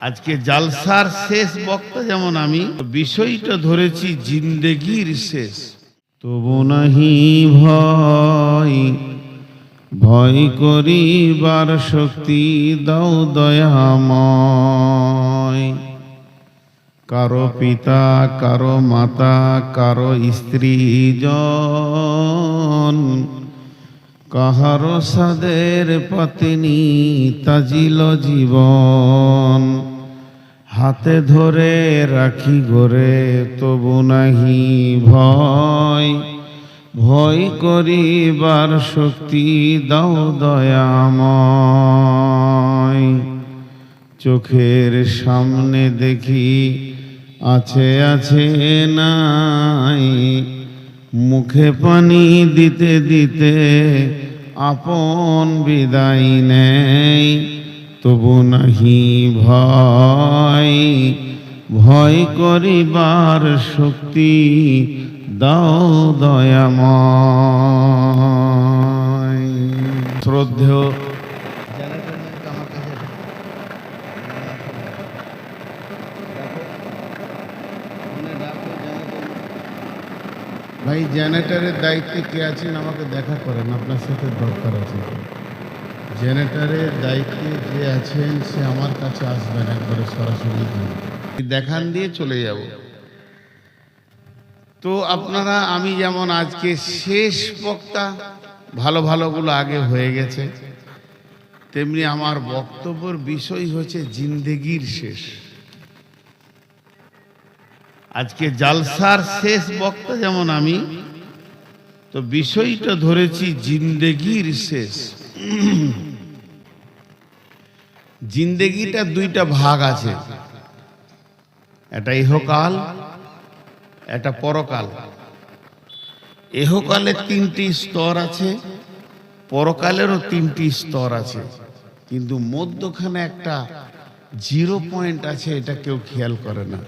আজকে জালসার শেষ বক্তা যেমন আমি, বিষয়টা ধরেছি জিন্দেগির শেষ। তবু নাহি ভয় ভয় করিবার শক্তি দাও দয়াময়। কারও পিতা, কারও মাতা, কারও স্ত্রী জন কাহারো সাদের পত্নী তাজিল জীবন। হাতে ধরে রাখি গোরে তবু নাহি ভয়। ভয় করিবার শক্তি দাও দয়াময়। চোখের সামনে দেখি আছে আছে নাই। মুখে পানি দিতে দিতে আপন বিদায় নেই। তবু নাহি ভয় ভয় করিবার শক্তি দাও শ্রদ্ধেয় ভাই জেনারেটারের দায়িত্বে কে আছেন আমাকে দেখা করেন, আপনার সাথে দরকার আছে। জেনারেটারের দায়িত্বে যে আছেন, সে আমার কাছে আসবেন একবারে সরাসরি। দেখান দিয়ে চলে যাব। তো আপনারা, আমি যেমন আজকে শেষ বক্তা, ভালো ভালোগুলো আগে হয়ে গেছে। তেমনি আমার বক্তব্যর বিষয় হচ্ছে জিন্দেগির শেষ। আজকে জালসার শেষ বক্তা যেমন আমি, তো বিষয়টা ধরেছি জিন্দেগির শেষ। জিন্দেগিটা দুইটা ভাগ আছে। একটা ইহকাল, একটা পরকাল। ইহকালে তিনটি স্তর আছে, পরকালেরও তিনটি স্তর আছে। কিন্তু মধ্যখানে একটা জিরো পয়েন্ট আছে, এটা কেউ খেয়াল করে না।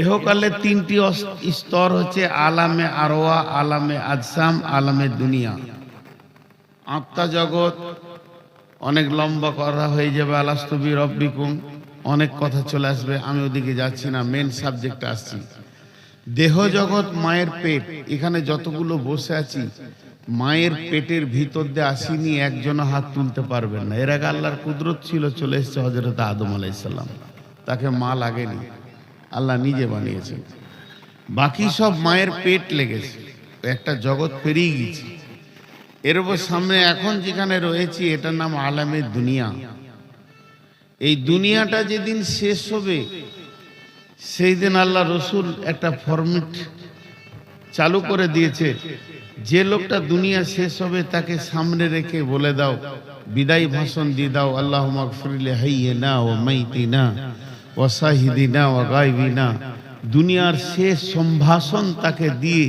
এহকালে তিনটি স্তর হচ্ছে আলামে আরোয়া আলামে আজসাম, আলামে দুনিয়া। আত্মা জগৎ অনেক লম্বা করা হয়ে যাবে, আলাস্তবি রব্বিকুম। অনেক কথা চলে আসবে, আমি ওদিকে যাচ্ছি না মেন সাবজেক্টে আসছি। দেহ জগৎ, মায়ের পেট, এখানে যতগুলো বসে আছি, মায়ের পেটের ভিতর দিয়ে আসিনি একজন হাত তুলতে পারবেন না। এর আগে আল্লাহর কুদরত ছিল, চলে এসছে হজরত আদম আলাইসাল্লাম তাকে মা লাগেনি, আল্লাহ নিজে বানিয়েছেন। বাকি সব মায়ের পেট লেগেছে। একটা জগৎ পেরিয়ে গেছে এর উপর সামনে এখন যেখানে রয়েছি, এটার নাম আলামের দুনিয়া। এই দুনিয়াটা যেদিন শেষ হবে সেই দিন আল্লাহ রসুল একটা ফরমেট চালু করে দিয়েছে। যে লোকটা দুনিয়া শেষ হবে, তাকে সামনে রেখে বলে দাও, বিদায় ভাষণ দিয়ে দাও আল্লাহ মকফরিলে হাইয়ে না ও মাইতি না ও সাহিদি না ও গাইবি না দুনিয়ার শেষ সম্ভাষণ তাকে দিয়ে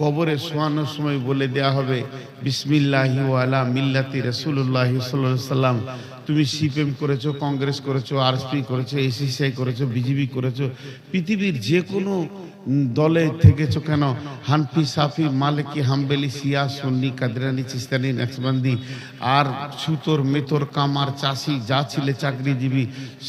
কবরে শোয়ানোর সময় বলে দেয়া হবে, বিসমিল্লাহি ওয়ালা মিল্লাতি রসুল্লাহ সাল্লাম তুমি সিপিএম করেছ, কংগ্রেস করেছ, আরএসপি করেছ, এসিসিআই করেছ বিজেপি করেছ, পৃথিবীর যে কোনো দলে থেকেছো কেন? হানফি, সাফি, মালিকি, হাম্বেলি সিয়া সন্নি, কাদরানি, চিস্তানি নকশবন্দি আর সুতোর, মেতর, কামার, চাষি, যা ছিলে চাকরিজীবী,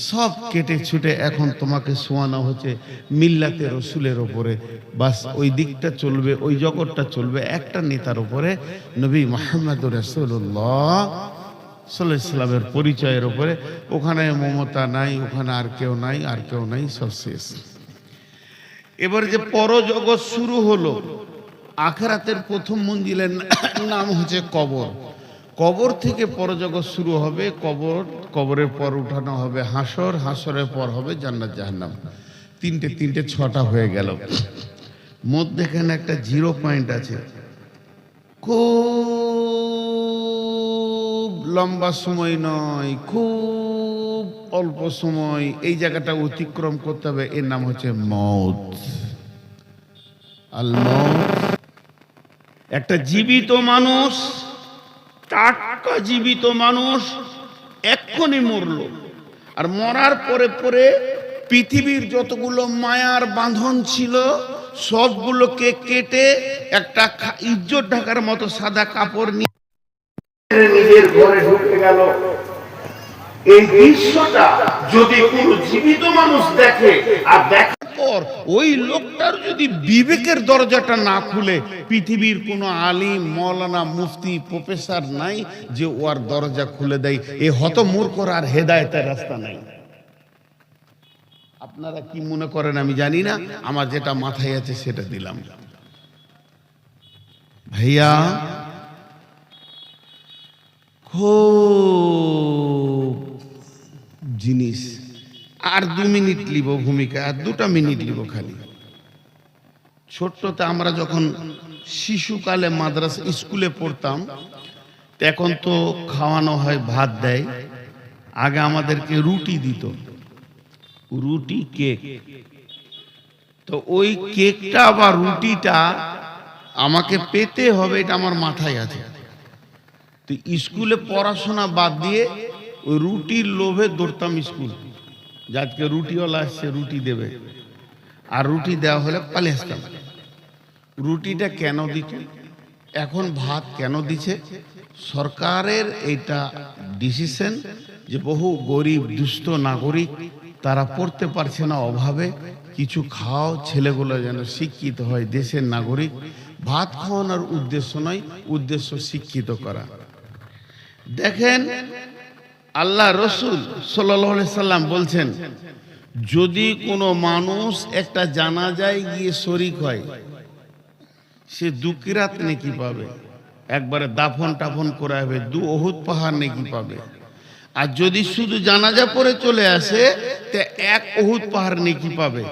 সব কেটে ছুটে এখন তোমাকে শোয়ানো হচ্ছে মিল্লাতে রসুলের ওপরে। বাস ওই দিকটা চলবে, ওই জগৎটা চলবে একটা নেতার ওপরে, নবী মোহাম্মদ রসুল্লাহ সাল্লাহ ইসলামের পরিচয়ের ওপরে। ওখানে মমতা নাই, ওখানে আর কেউ নাই, আর কেউ নাই, সব শেষ। এবার যে পরজগৎ শুরু হলো, আখরাতের প্রথম মঞ্জিলের নাম হচ্ছে কবর। কবর থেকে পরজগৎ শুরু হবে, কবর, কবরের পর উঠানো হবে হাসর, হাসরের পর হবে জান্নাত, জাহান্নাম। তিনটে তিনটে, ছটা হয়ে গেল। মধ্যেখানে একটা জিরো পয়েন্ট আছে। খুব লম্বা সময় নয়, খুব অল্প সময় এই জায়গাটা অতিক্রম করতে হবে। এর নাম হচ্ছে মৌত আল একটা জীবিত মানুষ, টাটকা জীবিত মানুষ, এক্ষুনি মরল। আর মরার পরে পরে পৃথিবীর যতগুলো মায়ার বাঁধন ছিল, সবগুলোকে কেটে একটা ইজ্জত ঢাকার মতো সাদা কাপড় নিয়ে নিজের ঘরে গেল। এই দৃশ্যটা যদি কোনো জীবিত মানুষ দেখে আর দেখার ওই লোকটার যদি বিবেকের দরজাটা না খুলে, পৃথিবীর কোনো আলিম, মৌলানা, মুফতি, প্রফেসর নাই যে ওর দরজা খুলে দেয়। এ হত মূর্খর আর হেদায়তের রাস্তা নাই। আপনারা কি মনে করেন আমি জানি না, আমার যেটা মাথায় আছে সেটা দিলাম। ভাইয়া, খুব জিনিস। আর দু মিনিট লিব ভূমিকা, আর দুটা মিনিট লিব খালি। ছোট্টতে আমরা যখন শিশুকালে মাদ্রাসা, স্কুলে পড়তাম এখন তো খাওয়ানো হয়, ভাত দেয়। আগে আমাদেরকে রুটি দিত। রুটি কেক। তো ওই কেকটা বা রুটিটা আমাকে পেতে হবে, এটা আমার মাথায় আছে। তো স্কুলে পড়াশোনা বাদ দিয়ে ওই রুটির লোভে দৌড়তাম স্কুল। যে আজকে রুটিওয়ালা আসছে রুটি দেবে। আর রুটি দেওয়া হলে পালিয়ে আসতাম। রুটিটা কেন দিত এখন ভাত কেন দিছে সরকারের এইটা ডিসিশন যে বহু গরিব, দুস্থ নাগরিক, তারা পড়তে পারছে না অভাবে। কিছু খাও, ছেলেগুলো যেন শিক্ষিত হয়, দেশের নাগরিক। ভাত খাওয়ানোর উদ্দেশ্য নয়, উদ্দেশ্য শিক্ষিত করা। দেখেন আল্লাহ রসুল সাল্লাম বলছেন, যদি কোনো মানুষ একটা জানাজায় গিয়ে শরিক হয়, সে দুকিরাত নেকি পাবে। একবারে দাফন টাফন করা হবে, দু অহুত পাহাড় নেকি পাবে। আর যদি শুধু জানাজা পরে চলে আসে, তে এক অহুত পাহাড় নেকি পাবে।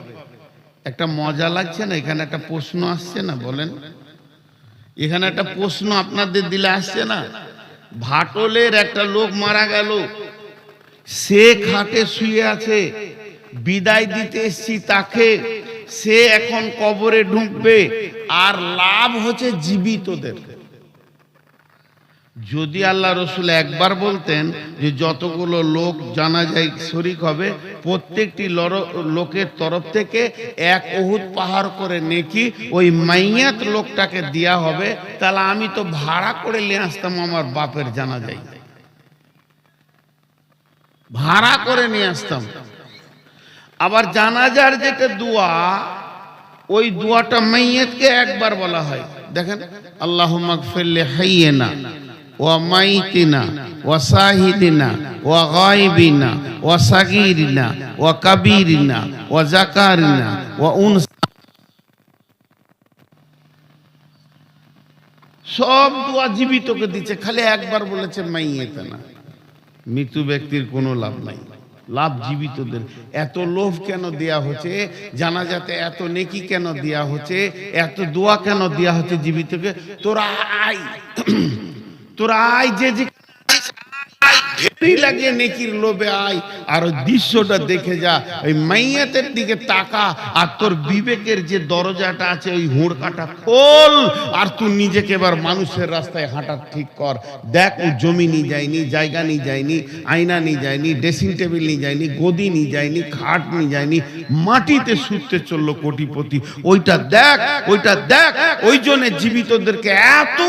একটা মজা লাগছে না? এখানে একটা প্রশ্ন আসছে না? বলেন। এখানে একটা প্রশ্ন আপনাদের দিলে আসছে না? ভাটলের একটা লোক মারা গেল। সে খাটে শুয়ে আছে। বিদায় দিতে এসছি তাকে। সে এখন কবরে ঢুকবে। আর লাভ হচ্ছে জীবিতদের। যদি আল্লাহ রসুল একবার বলতেন যে যতগুলো লোক জানা যায় শরিক হবে প্রত্যেকটি লোকের তরফ থেকে এক অহুত পাহাড় করে নেকি, ওই মাইয়াত লোকটাকে দেয়া হবে, তাহলে আমি তো ভাড়া করে নিয়ে আসতাম আমার বাপের জানা যায় ভাড়া করে নিয়ে আসতাম। আবার জানাজার যেটা দোয়া, ওই দোয়াটা মাইয়াতকে একবার বলা হয়। দেখেন আল্লাহ মাগফিরলি হাইয়েনা ওয়া মাইতিনা। ওয়া কাবীরিনা, ওয়া জাকারিনা, ওয়া উনস সব দোয়া জীবিতকে দিচ্ছে, খালি একবার বলেছে মাইয়েতে না। মৃত্যু ব্যক্তির কোনো লাভ নাই। লাভ জীবিতদের। এত লোভ কেন দেয়া হচ্ছে? জানা যাতে এত নেকি কেন দেয়া হচ্ছে? এত দোয়া কেন দেয়া হচ্ছে জীবিতকে? তোরা আই তোরা আই যে যে Yeah. ঢেরি লাগিয়ে নেকির লোভে আয়। আর ওই দৃশ্যটা দেখে যা। ওই মাইয়াতের দিকে তাকা আর তোর বিবেকের যে দরজাটা আছে, ওই হুড়কাটা খোল আর তুই নিজেকে এবার মানুষের রাস্তায় হাঁটা ঠিক কর। দেখ, ও জমি নিয়ে যায়নি, জায়গা নিয়ে যায়নি, আয়না নিয়ে যায়নি, ড্রেসিং টেবিল নিয়ে যায়নি, গদি নিয়ে যায়নি, খাট নিয়ে যায়নি, মাটিতে শুতে চলল কোটিপতি। ওইটা দেখ ওইটা দেখ, ওই জন্য জীবিতদেরকে এত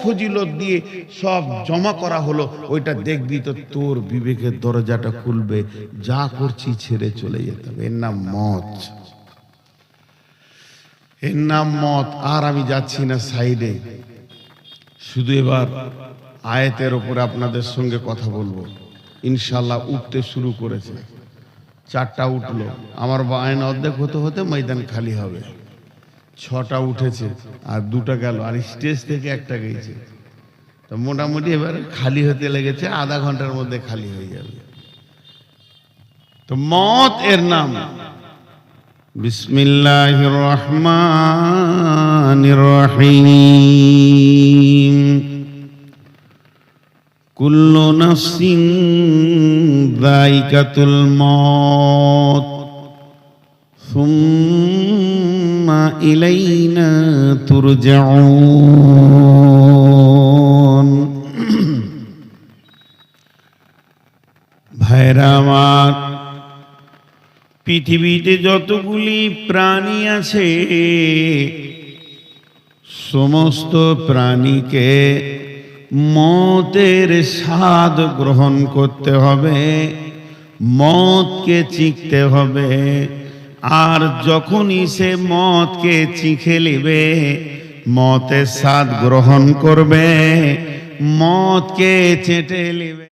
ফজিলত দিয়ে সব জমা করা হলো, ওইটা দেখবি তো তোর বিবেকের দরজাটা খুলবে, যা করছি ছেড়ে চলে যেতে হবে। এর নাম মত এর নাম মত আর আমি যাচ্ছি না সাইডে। শুধু এবার আয়াতের ওপরে আপনাদের সঙ্গে কথা বলব। ইনশাল্লাহ উঠতে শুরু করেছে। চারটা উঠল। আমার বায়ন অর্ধেক হতে হতে ময়দান খালি হবে। ছটা উঠেছে, আর দুটা গেল। আর স্টেজ থেকে একটা গেছে। তো মোটামুটি এবার খালি হতে লেগেছে আধা ঘন্টার মধ্যে খালি হয়ে যাবে তো মত এর নাম বিসমিল্লাহ রহমান রহিম কুল্লু নফসিন দাইকাতুল মত ثم إلينا ترجعون ভাইরা পৃথিবীতে যতগুলি প্রাণী আছে, সমস্ত প্রাণীকে মতের স্বাদ গ্রহণ করতে হবে মদকে চিখতে হবে। আর যখনই সে মদকে চিখে নেবে, মতের স্বাদ গ্রহণ করবে মদকে চেটে নেবে।